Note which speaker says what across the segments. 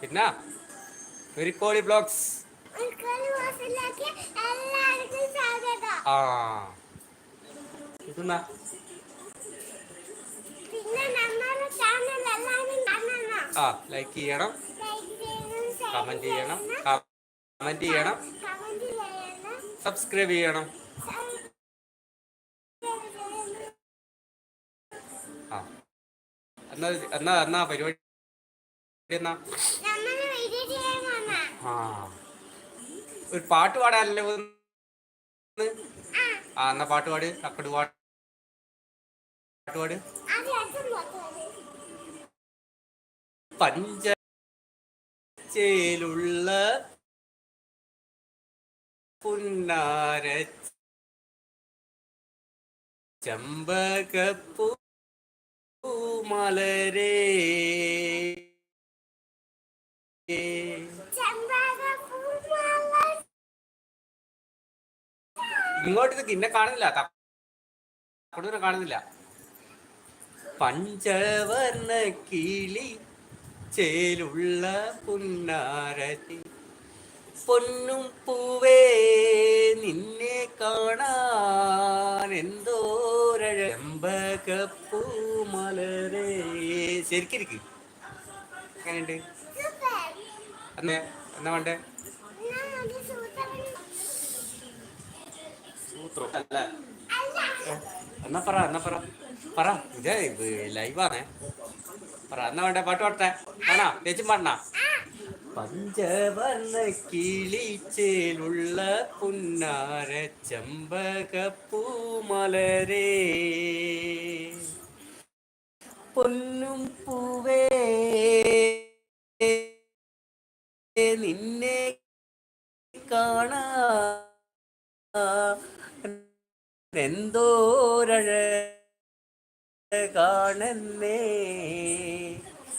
Speaker 1: പിന്നെ വെരിക്കോളി ബ്ലോഗ്സ് ആ ഇതെന്നാ ആ ലൈക്ക് ചെയ്യണം. കമന്റ് ചെയ്യണം കമന്റ് ചെയ്യണം. സബ്സ്ക്രൈബ് ചെയ്യണം. ആ. എന്നാ എന്നാ എന്നാ പരിപാടി? ആ. ഒരു പാട്ട് പാടാനല്ലേ? ആ. എന്നാ പാട്ട് പാട്. അക്കട് പാട്ട് പാട്. പഞ്ചേലുള്ള പുന്നാര ചമ്പകപ്പൂ മലരേ ഇങ്ങോട്ട് ഇന്നെ കാണുന്നില്ല. തക്കടൂരെ കാണുന്നില്ല. പഞ്ചവർണ കിളി ചേലുള്ള പുന്നാരതി പൊന്നും പൂവേ നിന്നെ കാണാൻ എന്തോരഴമ്പകപ്പൂ മലരേ. ശരിക്കിരിക്കും. എങ്ങനെയുണ്ട്? അന്നേ എന്നാ വേണ്ടേ? സൂത്രം. അല്ല. എന്നാ പറ എന്നാ പറ. പറ. ഇത് ലൈവാണേ പറ എന്നാ വേണ്ടേ? പാട്ട് പാടട്ടെ. ആണാ ചേച്ചി പാടണ. പഞ്ചവർണ കിളിച്ചേലുള്ള പുന്നാര ചെമ്പകപ്പൂമലരേ. പൊന്നും പൂവേ നിന്നെ കാണാ എന്തോരഴ കാണന്നേ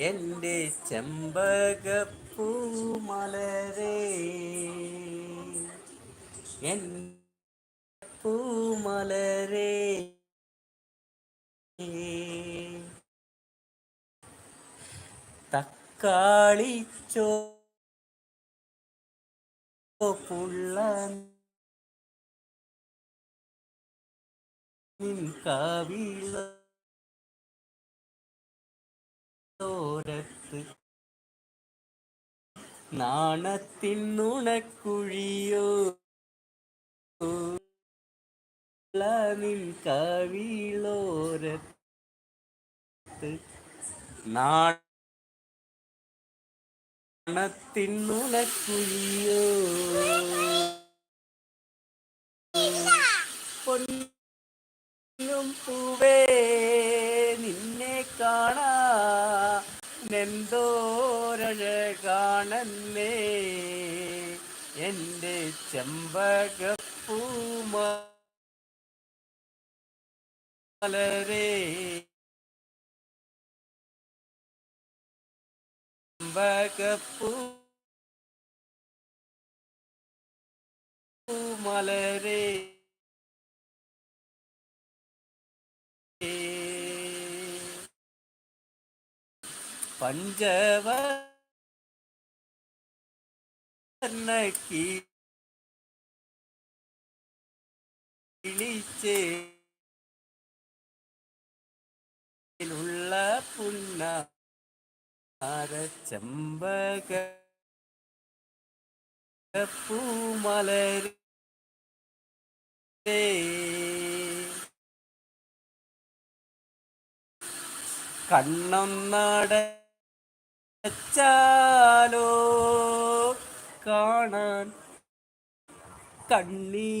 Speaker 1: എന്റെ ചെമ്പകപ്പൂമലരേ എൻ പൂമലരേ തക്കാളിച്ചോ పుల్ల காவிலோரத்து நாணத்தின் நுணக்குழியோ நின் கவிலோரத்து நான் നാണത്തിൻ നുണക്കുഴിയോ പൊന്നും പൂവേ നിന്നെ കാണാ. നെന്തോരഴ കാണന്നേ എന്റെ ചെമ്പകപ്പൂമലരേ. ചെമ്പകപ്പൂ മലരേ പഞ്ചവർണക്കി ിലുള്ള പുന്ന ചെമ്പക പൂമലരേ നടച്ചാലോ കാണാൻ കണ്ണീനാഴകുള്ളോളേ.